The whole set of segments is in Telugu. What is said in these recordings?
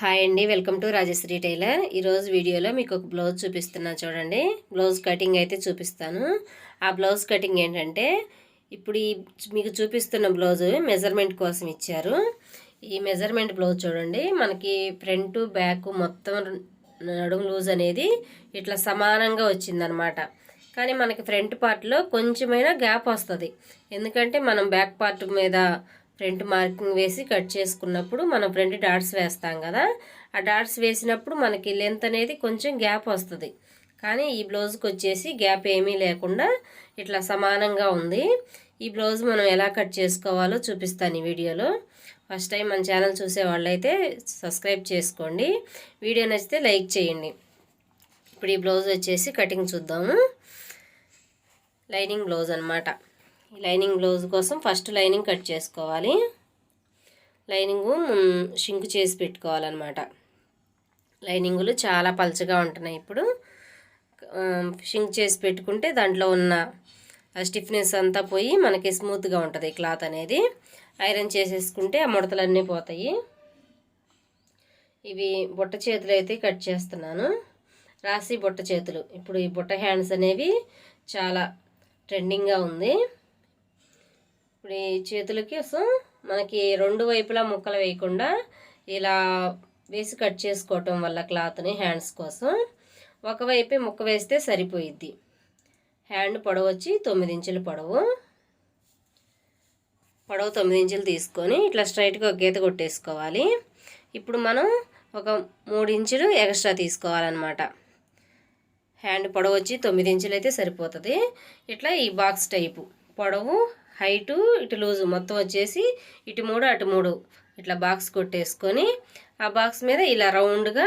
హాయ్ అండి వెల్కమ్ టు రాజశ్రీ టైలర్. ఈరోజు వీడియోలో మీకు ఒక బ్లౌజ్ చూపిస్తున్నా చూడండి. బ్లౌజ్ కటింగ్ అయితే చూపిస్తాను. ఆ బ్లౌజ్ కటింగ్ ఏంటంటే ఇప్పుడు ఈ మీకు చూపిస్తున్న బ్లౌజ్ మెజర్మెంట్ కోసం ఇచ్చారు. ఈ మెజర్మెంట్ బ్లౌజ్ చూడండి. మనకి ఫ్రంట్ బ్యాక్ మొత్తం నడుము లూజ్ అనేది ఇట్లా సమానంగా వచ్చిందనమాట. కానీ మనకి ఫ్రంట్ పార్ట్లో కొంచెమైనా గ్యాప్ వస్తుంది. ఎందుకంటే మనం బ్యాక్ పార్ట్ మీద ఫ్రంట్ మార్కింగ్ వేసి కట్ చేసుకున్నప్పుడు మనం ఫ్రంట్ డాట్స్ వేస్తాం కదా. ఆ డాట్స్ వేసినప్పుడు మనకి లెంత్ అనేది కొంచెం గ్యాప్ వస్తుంది. కానీ ఈ బ్లౌజ్కి వచ్చేసి గ్యాప్ ఏమీ లేకుండా ఇట్లా సమానంగా ఉంది. ఈ బ్లౌజ్ మనం ఎలా కట్ చేసుకోవాలో చూపిస్తాను ఈ వీడియోలో. ఫస్ట్ టైం మన ఛానల్ చూసే వాళ్ళైతే సబ్స్క్రైబ్ చేసుకోండి. వీడియో నచ్చితే లైక్ చేయండి. ఇప్పుడు ఈ బ్లౌజ్ వచ్చేసి కటింగ్ చూద్దాము. లైనింగ్ బ్లౌజ్ అనమాట ఈ లైనింగ్ బ్లౌజ్ కోసం ఫస్ట్ లైనింగ్ కట్ చేసుకోవాలి. లైనింగ్ షింక్ చేసి పెట్టుకోవాలన్నమాట. లైనింగులు చాలా పలచగా ఉంటున్నాయి ఇప్పుడు. షింక్ చేసి పెట్టుకుంటే దాంట్లో ఉన్న స్టిఫ్నెస్ అంతా పోయి మనకి స్మూత్గా ఉంటుంది క్లాత్ అనేది. ఐరన్ చేసేసుకుంటే ఆ ముడతలన్నీ పోతాయి. ఇవి బుట్ట చేతులు అయితే కట్ చేస్తున్నాను. రాసి బుట్ట చేతులు. ఇప్పుడు ఈ బుట్ట హ్యాండ్స్ అనేవి చాలా ట్రెండింగ్గా ఉంది. ఇప్పుడు ఈ చేతులకి మనకి రెండు వైపులా ముక్కలు వేయకుండా ఇలా వేసి కట్ చేసుకోవటం వల్ల క్లాత్ని హ్యాండ్స్ కోసం ఒకవైపే ముక్క వేస్తే సరిపోయిద్ది. హ్యాండ్ పొడవు వచ్చి తొమ్మిది ఇంచులు పొడవు. పొడవు తొమ్మిది ఇంచులు తీసుకొని ఇట్లా స్ట్రైట్గా ఒక గీత కొట్టేసుకోవాలి. ఇప్పుడు మనం ఒక మూడు ఇంచులు ఎక్స్ట్రా తీసుకోవాలన్నమాట. హ్యాండ్ పొడవు వచ్చి తొమ్మిది ఇంచులు అయితే సరిపోతుంది. ఇట్లా ఈ బాక్స్ టైపు. పొడవు హైటు ఇటు లూజు మొత్తం వచ్చేసి ఇటు మూడు అటు మూడు. ఇట్లా బాక్స్ కొట్టేసుకొని ఆ బాక్స్ మీద ఇలా రౌండ్గా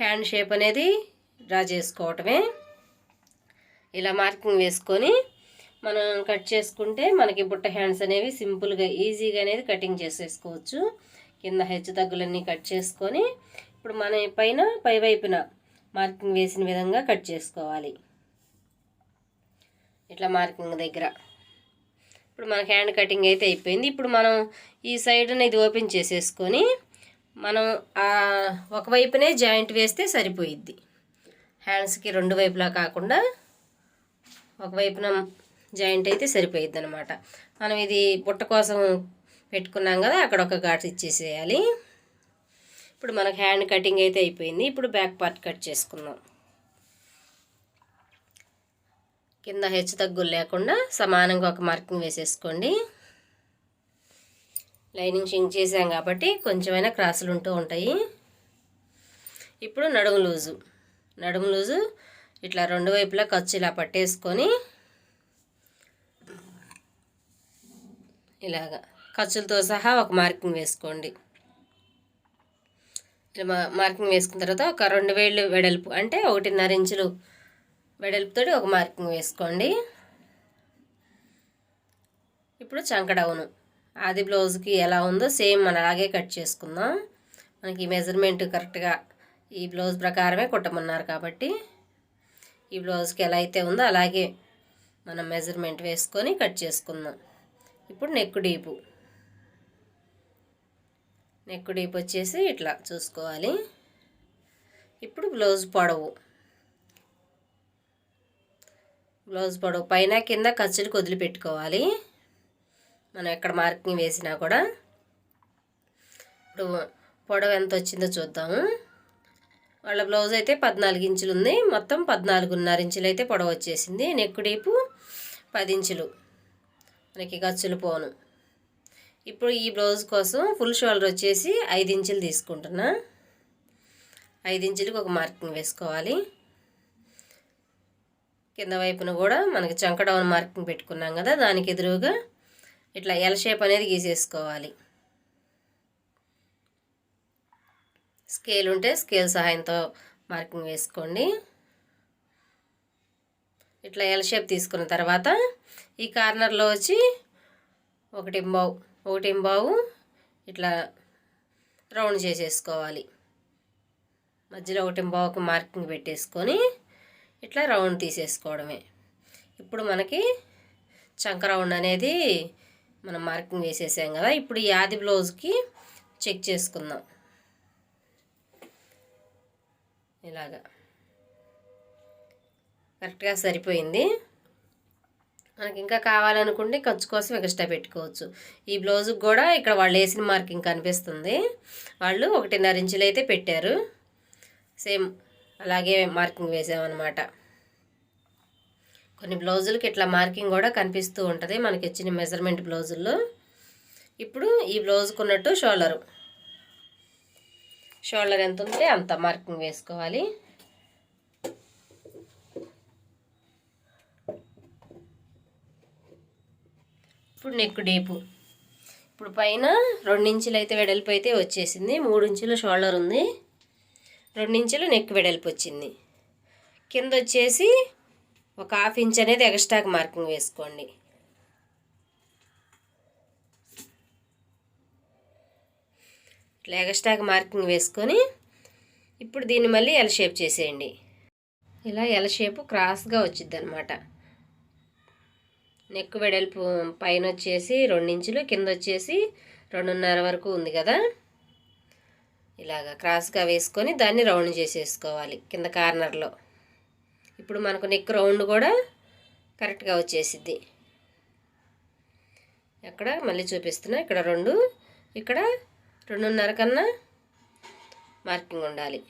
హ్యాండ్ షేప్ అనేది డ్రా చేసుకోవటమే. ఇలా మార్కింగ్ వేసుకొని మనం కట్ చేసుకుంటే మనకి బుట్ట హ్యాండ్స్ అనేవి సింపుల్గా ఈజీగా అనేది కటింగ్ చేసేసుకోవచ్చు. కింద హెచ్చు తగ్గులన్నీ కట్ చేసుకొని ఇప్పుడు మన పైన పై వైపున మార్కింగ్ వేసిన విధంగా కట్ చేసుకోవాలి. ఇట్లా మార్కింగ్ దగ్గర. ఇప్పుడు మన హ్యాండ్ కటింగ్ అయితే అయిపోయింది. ఇప్పుడు మనం ఈ సైడ్ని ఇది ఓపెన్ చేసేసుకొని మనం ఒకవైపునే జాయింట్ వేస్తే సరిపోయిద్ది. హ్యాండ్స్కి రెండు వైపులా కాకుండా ఒకవైపున జాయింట్ అయితే సరిపోయిద్ది అనమాట మనం ఇది బుట్ట కోసం పెట్టుకున్నాం కదా అక్కడ ఒక ఘాట్ ఇచ్చేసేయాలి. ఇప్పుడు మనకు హ్యాండ్ కటింగ్ అయితే అయిపోయింది. ఇప్పుడు బ్యాక్ పార్ట్ కట్ చేసుకుందాం. కింద హెచ్చు తగ్గులు లేకుండా సమానంగా ఒక మార్కింగ్ వేసేసుకోండి. లైనింగ్ షింగ్ చేసాం కాబట్టి కొంచెమైనా క్రాసులు ఉంటూ ఉంటాయి. ఇప్పుడు నడుము లూజు. నడుము లూజు ఇట్లా రెండు వైపులా ఖర్చు ఇలా పట్టేసుకొని ఇలాగా ఖర్చులతో సహా ఒక మార్కింగ్ వేసుకోండి. ఇలా మార్కింగ్ వేసుకున్న తర్వాత ఒక రెండు వేళ్ళు వెడల్పు అంటే ఒకటిన్నర ఇంచులు వెడల్పుతో ఒక మార్కింగ్ వేసుకోండి. ఇప్పుడు చంకడవును ఆది బ్లౌజ్కి ఎలా ఉందో సేమ్ మన అలాగే కట్ చేసుకుందాం. మనకి మెజర్మెంట్ కరెక్ట్గా ఈ బ్లౌజ్ ప్రకారమే కుట్టమన్నారు కాబట్టి ఈ బ్లౌజ్కి ఎలా అయితే ఉందో అలాగే మనం మెజర్మెంట్ వేసుకొని కట్ చేసుకుందాం. ఇప్పుడు నెక్ డీపు నెక్ డీప్ వచ్చేసి ఇట్లా చూసుకోవాలి. ఇప్పుడు బ్లౌజ్ పొడవు. బ్లౌజ్ పొడవు పైన కింద ఖర్చులు వదిలిపెట్టుకోవాలి. మనం ఎక్కడ మార్కింగ్ వేసినా కూడా. ఇప్పుడు పొడవు ఎంత వచ్చిందో చూద్దాము. వాళ్ళ బ్లౌజ్ అయితే పద్నాలుగు ఇంచులు ఉంది. మొత్తం పద్నాలుగున్నర ఇంచులు అయితే పొడవు వచ్చేసింది. నెక్ డీపు పది ఇంచులు. మనకి ఖర్చులు పోను. ఇప్పుడు ఈ బ్లౌజ్ కోసం ఫుల్ షోల్డర్ వచ్చేసి ఐదు ఇంచులు తీసుకుంటున్నా. ఐదు ఇంచులకు ఒక మార్కింగ్ వేసుకోవాలి. కింద వైపున కూడా మనకి చంక డౌన్ మార్కింగ్ పెట్టుకున్నాం కదా దానికి ఎదురుగా ఇట్లా ఎల్ షేప్ అనేది గీసేసుకోవాలి. స్కేల్ ఉంటే స్కేల్ సహాయంతో మార్కింగ్ వేసుకోండి. ఇట్లా ఎల్ షేప్ తీసుకున్న తర్వాత ఈ కార్నర్లో వచ్చి ఒకటి బావు ఒకటి బావు ఇట్లా రౌండ్ చేసేసుకోవాలి. మధ్యలో ఒకటి బావుకి మార్కింగ్ పెట్టేసుకొని ఇట్లా రౌండ్ తీసేసుకోవడమే. ఇప్పుడు మనకి చంక రౌండ్ అనేది మనం మార్కింగ్ వేసేసాం కదా ఇప్పుడు ఈ ఆది బ్లౌజ్కి చెక్ చేసుకుందాం. ఇలాగా. కరెక్ట్గా సరిపోయింది. మనకి ఇంకా కావాలనుకుంటే ఖర్చు కోసం ఎక్స్ట్రా పెట్టుకోవచ్చు. ఈ బ్లౌజ్కి కూడా ఇక్కడ వాళ్ళు వేసిన మార్కింగ్ కనిపిస్తుంది. వాళ్ళు ఒకటిన్నర ఇంచులు అయితే పెట్టారు. సేమ్ అలాగే మార్కింగ్ వేసామన్నమాట. కొన్ని బ్లౌజులకి ఇట్లా మార్కింగ్ కూడా కనిపిస్తూ ఉంటుంది. మనకి ఇచ్చిన మెజర్మెంట్ బ్లౌజుల్లో. ఇప్పుడు ఈ బ్లౌజ్కి ఉన్నట్టు షోల్డరు. షోల్డర్ ఎంత ఉంటే అంత మార్కింగ్ వేసుకోవాలి. ఇప్పుడు నెక్ డీపు. ఇప్పుడు పైన రెండించులు అయితే వెడల్పు అయితే వచ్చేసింది. మూడు ఇంచులు షోల్డర్ ఉంది. రెండించులు నెక్ వెడల్పు వచ్చింది. కింద వచ్చేసి ఒక హాఫ్ ఇంచ్ అనేది ఎక్స్ట్రాకి మార్కింగ్ వేసుకోండి. ఇట్లా ఎక్స్ట్రాకి మార్కింగ్ వేసుకొని ఇప్పుడు దీన్ని మళ్ళీ ఎల్ షేప్ చేసేయండి. ఇలా ఎల్ షేప్ క్రాస్గా వచ్చింది అనమాట నెక్ వెడల్పు పైన వచ్చేసి రెండించులు కింద వచ్చేసి రెండున్నర వరకు ఉంది కదా. ఇలాగ క్రాస్గా వేసుకొని దాన్ని రౌండ్ చేసేసుకోవాలి కింద కార్నర్లో. ఇప్పుడు మనకు నెక్ రౌండ్ కూడా కరెక్ట్గా వచ్చేసిద్ది. ఎక్కడ మళ్ళీ చూపిస్తున్నా ఇక్కడ రెండు ఇక్కడ రెండున్నర కన్నా మార్కింగ్ ఉండాలి.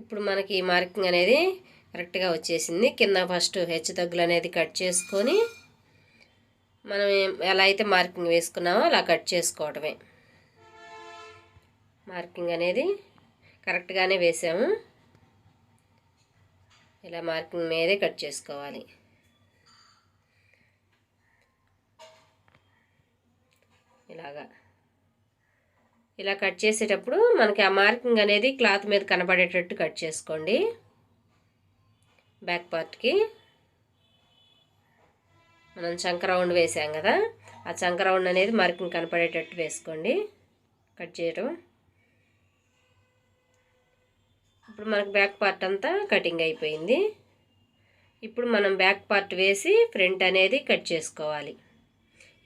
ఇప్పుడు మనకి మార్కింగ్ అనేది కరెక్ట్గా వచ్చేసింది. కింద ఫస్ట్ హెచ్చు తగ్గులు అనేది కట్ చేసుకొని మనం ఎలా అయితే మార్కింగ్ వేసుకున్నామో అలా కట్ చేసుకోవటమే. మార్కింగ్ అనేది కరెక్ట్గానే వేసాము. ఇలా మార్కింగ్ మీదే కట్ చేసుకోవాలి. ఇలాగా. ఇలా కట్ చేసేటప్పుడు మనకి ఆ మార్కింగ్ అనేది క్లాత్ మీద కనపడేటట్టు కట్ చేసుకోండి. బ్యాక్ పార్ట్కి. మనం చంక రౌండ్ వేసాం కదా ఆ చంక రౌండ్ అనేది మార్కింగ్ కనపడేటట్టు వేసుకోండి. కట్ చేయడం ఇప్పుడు మనకు బ్యాక్ పార్ట్ అంతా కటింగ్ అయిపోయింది. ఇప్పుడు మనం బ్యాక్ పార్ట్ వేసి ఫ్రంట్ అనేది కట్ చేసుకోవాలి.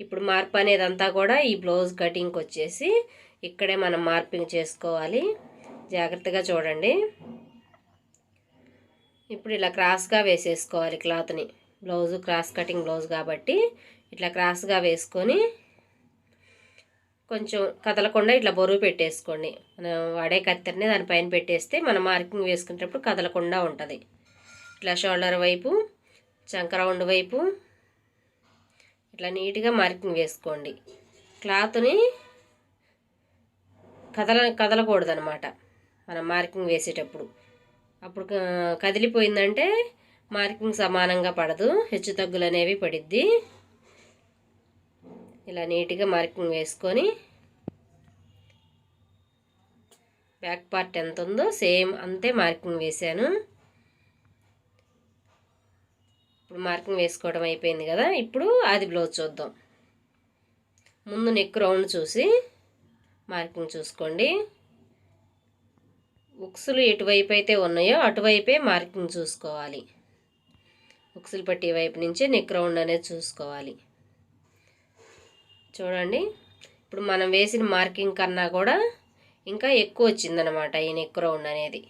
ఇప్పుడు మార్పు అనేది అంతా కూడా ఈ బ్లౌజ్ కటింగ్కి వచ్చేసి ఇక్కడే మనం మార్పింగ్ చేసుకోవాలి. జాగ్రత్తగా చూడండి. ఇప్పుడు ఇలా క్రాస్గా వేసేసుకోవాలి క్లాత్ని. బ్లౌజు క్రాస్ కటింగ్ బ్లౌజ్ కాబట్టి ఇట్లా క్రాస్గా వేసుకొని కొంచెం కదలకుండా ఇట్లా బరువు పెట్టేసుకోండి. మనం వాడే కత్తెరని దానిపైన పెట్టేస్తే మనం మార్కింగ్ వేసుకునేటప్పుడు కదలకుండా ఉంటుంది. ఇట్లా షోల్డర్ వైపు చంక రౌండ్ వైపు ఇట్లా నీట్గా మార్కింగ్ వేసుకోండి. క్లాత్ని కదల కదలకూడదు అనమాట మనం మార్కింగ్ వేసేటప్పుడు. అప్పుడు కదిలిపోయిందంటే మార్కింగ్ సమానంగా పడదు హెచ్చు తగ్గులు అనేవి పడిద్ది. ఇలా నీట్గా మార్కింగ్ వేసుకొని బ్యాక్ పార్ట్ ఎంత ఉందో సేమ్ అంతే మార్కింగ్ వేశాను. ఇప్పుడు మార్కింగ్ వేసుకోవడం అయిపోయింది కదా ఇప్పుడు అది బ్లౌజ్ చూద్దాం. ముందు నెక్ రౌండ్ చూసి మార్కింగ్ చూసుకోండి. ఉక్సులు ఎటువైపు అయితే ఉన్నాయో అటువైపే మార్కింగ్ చూసుకోవాలి. ఉక్సులు పట్టి వైపు నుంచే నెక్ రౌండ్ అనేది చూసుకోవాలి. చూడండి. ఇప్పుడు మనం వేసిన మార్కింగ్ కన్నా కూడా ఇంకా ఎక్కువ వచ్చిందనమాట ఈ నెక్ రౌండ్ అనేది.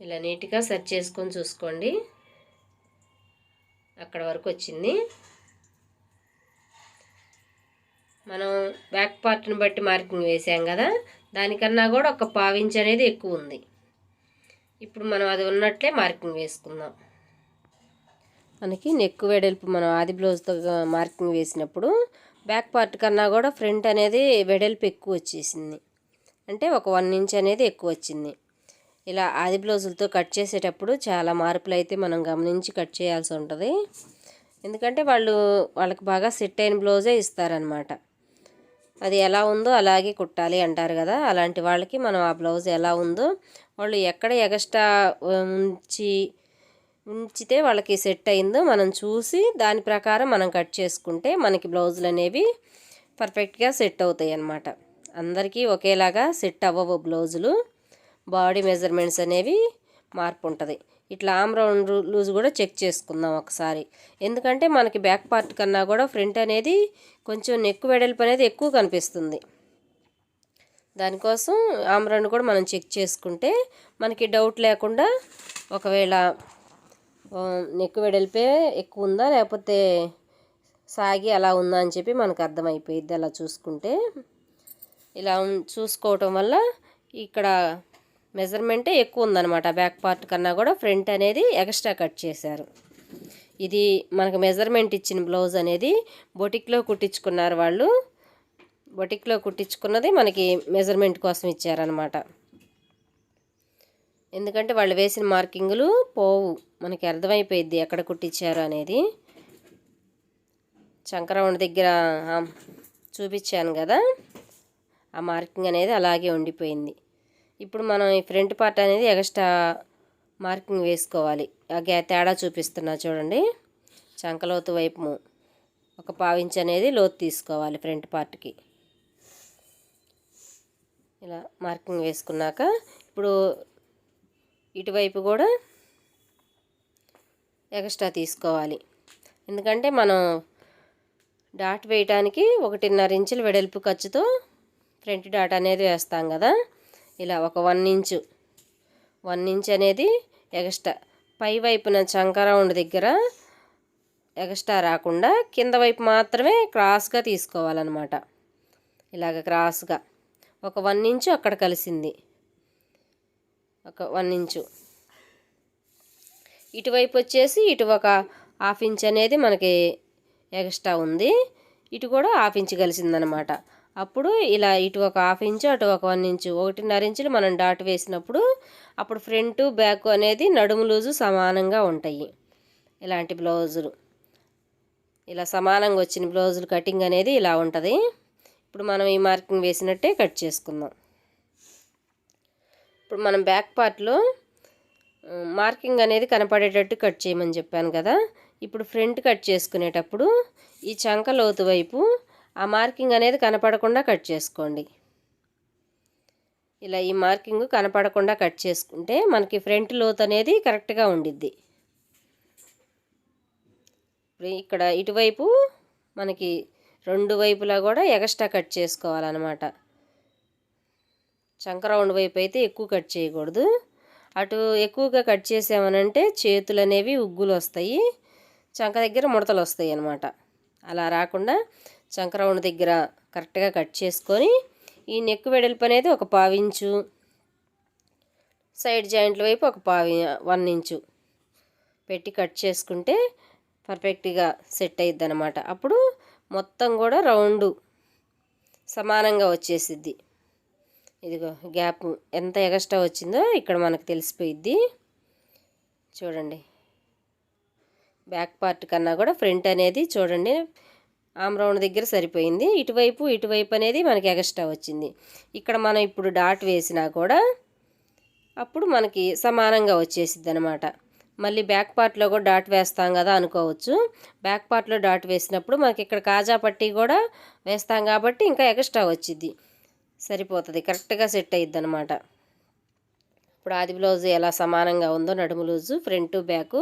ఇలా నీట్గా సెర్చ్ చేసుకొని చూసుకోండి. అక్కడ వరకు వచ్చింది. మనం బ్యాక్ పార్ట్ని బట్టి మార్కింగ్ వేసాం కదా దానికన్నా కూడా ఒక పావించి అనేది ఎక్కువ ఉంది. ఇప్పుడు మనం అది ఉన్నట్లే మార్కింగ్ వేసుకుందాం. మనకి నెక్ వెడల్పు మనం ఆది బ్లౌజ్తో మార్కింగ్ వేసినప్పుడు బ్యాక్ పార్ట్ కన్నా కూడా ఫ్రంట్ అనేది వెడల్పు ఎక్కువ వచ్చేసింది. అంటే ఒక వన్ ఇంచ్ అనేది ఎక్కువ వచ్చింది. ఇలా ఆది బ్లౌజులతో కట్ చేసేటప్పుడు చాలా మార్పులు అయితే మనం గమనించి కట్ చేయాల్సి ఉంటుంది. ఎందుకంటే వాళ్ళు వాళ్ళకి బాగా సెట్ అయిన బ్లౌజే ఇస్తారనమాట అది ఎలా ఉందో అలాగే కుట్టాలి అంటారు కదా. అలాంటి వాళ్ళకి మనం ఆ బ్లౌజ్ ఎలా ఉందో వాళ్ళు ఎక్కడ ఎగస్ట్రా ఉంచి ఉంచితే వాళ్ళకి సెట్ అయిందో మనం చూసి దాని ప్రకారం మనం కట్ చేసుకుంటే మనకి బ్లౌజులు అనేవి పర్ఫెక్ట్గా సెట్ అవుతాయి అన్నమాట. అందరికీ ఒకేలాగా సెట్ అవ్వవు బ్లౌజులు. బాడీ మెజర్మెంట్స్ అనేవి మార్పు ఉంటుంది. ఇట్లా ఆమ్ రౌండ్ లూజ్ కూడా చెక్ చేసుకుందాం ఒకసారి. ఎందుకంటే మనకి బ్యాక్ పార్ట్ కన్నా కూడా ఫ్రంట్ అనేది కొంచెం నెక్ వెడల్పు అనేది ఎక్కువ కనిపిస్తుంది. దానికోసం ఆమ్రాన్ని కూడా మనం చెక్ చేసుకుంటే మనకి డౌట్ లేకుండా ఒకవేళ నెక్ వెడల్పే ఎక్కువ ఉందా లేకపోతే సాగి అలా ఉందా అని చెప్పి మనకు అర్థమైపోయిద్ది అలా చూసుకుంటే. ఇలా చూసుకోవటం వల్ల ఇక్కడ మెజర్మెంటే ఎక్కువ ఉందన్నమాట బ్యాక్ పార్ట్ కన్నా కూడా ఫ్రంట్ అనేది ఎక్స్ట్రా కట్ చేశారు. ఇది మనకు మెజర్మెంట్ ఇచ్చిన బ్లౌజ్ అనేది బొటిక్లో కుట్టించుకున్నారు వాళ్ళు. బొటిక్లో కుట్టించుకున్నది మనకి మెజర్మెంట్ కోసం ఇచ్చారనమాట ఎందుకంటే వాళ్ళు వేసిన మార్కింగులు పోవు. మనకి అర్థమైపోయిద్ది ఎక్కడ కుట్టించారు అనేది. చంకరౌండ్ దగ్గర చూపించాను కదా. ఆ మార్కింగ్ అనేది అలాగే ఉండిపోయింది. ఇప్పుడు మనం ఈ ఫ్రంట్ పార్ట్ అనేది ఎక్స్ట్రా మార్కింగ్ వేసుకోవాలి. ఆ తేడా చూపిస్తున్నా చూడండి. చంకలోతు వైపు ఒక పావించి అనేది లోతు తీసుకోవాలి ఫ్రంట్ పార్ట్కి. ఇలా మార్కింగ్ వేసుకున్నాక ఇప్పుడు ఇటువైపు కూడా ఎక్స్ట్రా తీసుకోవాలి. ఎందుకంటే మనం డాట్ వేయటానికి ఒకటిన్నర ఇంచుల వెడల్పు ఖర్చుతో ఫ్రంట్ డాట్ అనేది వేస్తాం కదా. ఇలా ఒక వన్ ఇంచు వన్ ఇంచ్ అనేది ఎక్స్ట్రా. పై వైపున చంక రౌండ్ దగ్గర ఎక్స్ట్రా రాకుండా కింద వైపు మాత్రమే క్రాస్గా తీసుకోవాలన్నమాట. ఇలాగ క్రాస్గా. ఒక వన్ ఇంచు అక్కడ కలిసింది. ఒక వన్ ఇంచు. ఇటువైపు వచ్చేసి ఇటు ఒక హాఫ్ ఇంచ్ అనేది మనకి ఎక్స్ట్రా ఉంది. ఇటు కూడా హాఫ్ ఇంచ్ కలిసిందనమాట. అప్పుడు ఇలా ఇటు ఒక హాఫ్ ఇంచు అటు ఒక వన్ ఇంచు ఒకటిన్నర ఇంచులు మనం డాట్ వేసినప్పుడు అప్పుడు ఫ్రంట్ బ్యాక్ అనేది నడుము లూజు సమానంగా ఉంటాయి. ఇలాంటి బ్లౌజులు. ఇలా సమానంగా వచ్చిన బ్లౌజులు కటింగ్ అనేది ఇలా ఉంటుంది. ఇప్పుడు మనం ఈ మార్కింగ్ వేసినట్టే కట్ చేసుకుందాం. ఇప్పుడు మనం బ్యాక్ పార్ట్లో మార్కింగ్ అనేది కనపడేటట్టు కట్ చేయమని చెప్పాను కదా. ఇప్పుడు ఫ్రంట్ కట్ చేసుకునేటప్పుడు ఈ చంక లోతు వైపు ఆ మార్కింగ్ అనేది కనపడకుండా కట్ చేసుకోండి. ఇలా ఈ మార్కింగ్ కనపడకుండా కట్ చేసుకుంటే మనకి ఫ్రంట్ లోతు అనేది కరెక్ట్గా ఉండిద్ది. ఇక్కడ ఇటువైపు మనకి రెండు వైపులా కూడా ఎగస్ట్రా కట్ చేసుకోవాలన్నమాట. చంక రౌండ్ వైపు అయితే ఎక్కువ కట్ చేయకూడదు. అటు ఎక్కువగా కట్ చేసామనంటే చేతులు అనేవి ఉగ్గులు వస్తాయి చంక దగ్గర ముడతలు వస్తాయి అన్నమాట. అలా రాకుండా చంక రౌండ్ దగ్గర కరెక్ట్గా కట్ చేసుకొని ఈ నెక్ వెడల్పు అనేది ఒక పావించు సైడ్ జాయింట్ల వైపు ఒక పావి వన్ ఇంచు పెట్టి కట్ చేసుకుంటే పర్ఫెక్ట్గా సెట్ అయ్యిద్ది అనమాట అప్పుడు మొత్తం కూడా రౌండు సమానంగా వచ్చేసిద్ది. ఇదిగో గ్యాప్ ఎంత ఎగస్ట్రా వచ్చిందో ఇక్కడ మనకు తెలిసిపోయిద్ది. చూడండి. బ్యాక్ పార్ట్ కన్నా కూడా ఫ్రంట్ అనేది చూడండి. ఆమ్రౌండ్ దగ్గర సరిపోయింది. ఇటువైపు ఇటువైపు అనేది మనకి ఎగస్ట్రా వచ్చింది. ఇక్కడ మనం ఇప్పుడు డాట్ వేసినా కూడా అప్పుడు మనకి సమానంగా వచ్చేసిద్ది అనమాట మళ్ళీ బ్యాక్ పార్ట్లో కూడా డాట్ వేస్తాం కదా అనుకోవచ్చు. బ్యాక్ పార్ట్లో డాట్ వేసినప్పుడు మనకి ఇక్కడ కాజా పట్టి కూడా వేస్తాం కాబట్టి ఇంకా ఎక్స్ట్రా వచ్చింది సరిపోతుంది. కరెక్ట్గా సెట్ అయ్యిద్ది అనమాట ఇప్పుడు ఆది బ్లౌజ్ ఎలా సమానంగా ఉందో నడుము లూజు ఫ్రంట్ బ్యాకు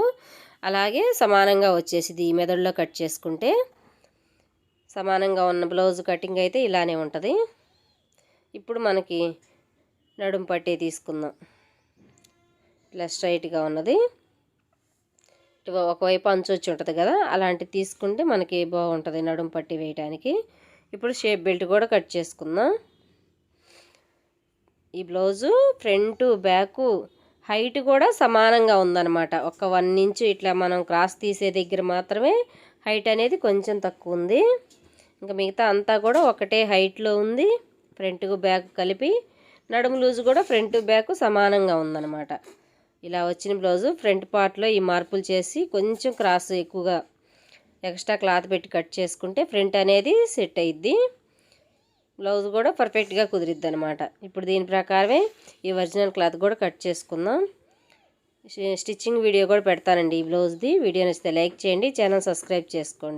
అలాగే సమానంగా వచ్చేసింది ఈ మెదడులో కట్ చేసుకుంటే సమానంగా ఉన్న బ్లౌజ్ కటింగ్ అయితే ఇలానే ఉంటుంది. ఇప్పుడు మనకి నడుము పట్టే తీసుకుందాం. ఇట్లా స్ట్రైట్గా ఉన్నది. ఒకవైపు అంచు వచ్చి ఉంటుంది కదా అలాంటివి తీసుకుంటే మనకి బాగుంటుంది నడుము పట్టి వేయడానికి ఇప్పుడు షేప్ బెల్ట్ కూడా కట్ చేసుకుందాం. ఈ బ్లౌజు ఫ్రంట్ బ్యాకు హైట్ కూడా సమానంగా ఉందన్నమాట. ఒక వన్ ఇంచు ఇట్లా మనం క్రాస్ తీసే దగ్గర మాత్రమే హైట్ అనేది కొంచెం తక్కువ ఉంది. ఇంకా మిగతా అంతా కూడా ఒకటే హైట్లో ఉంది. ఫ్రంట్కు బ్యాక్ కలిపి నడుము లూజు కూడా ఫ్రంట్ బ్యాక్ సమానంగా ఉందన్నమాట. ఇలా వచ్చిన బ్లౌజు ఫ్రంట్ పార్ట్లో ఈ మార్పులు చేసి కొంచెం క్రాస్ ఎక్కువగా ఎక్స్ట్రా క్లాత్ పెట్టి కట్ చేసుకుంటే ఫ్రంట్ అనేది సెట్ అయిద్ది. బ్లౌజ్ కూడా పర్ఫెక్ట్గా కుదిరిద్ది అనమాట ఇప్పుడు దీని ప్రకారమే ఈ ఒరిజినల్ క్లాత్ కూడా కట్ చేసుకుందాం. స్టిచ్చింగ్ వీడియో కూడా పెడతానండి ఈ బ్లౌజ్ది. వీడియో నచ్చితే లైక్ చేయండి ఛానల్ సబ్స్క్రైబ్ చేసుకోండి.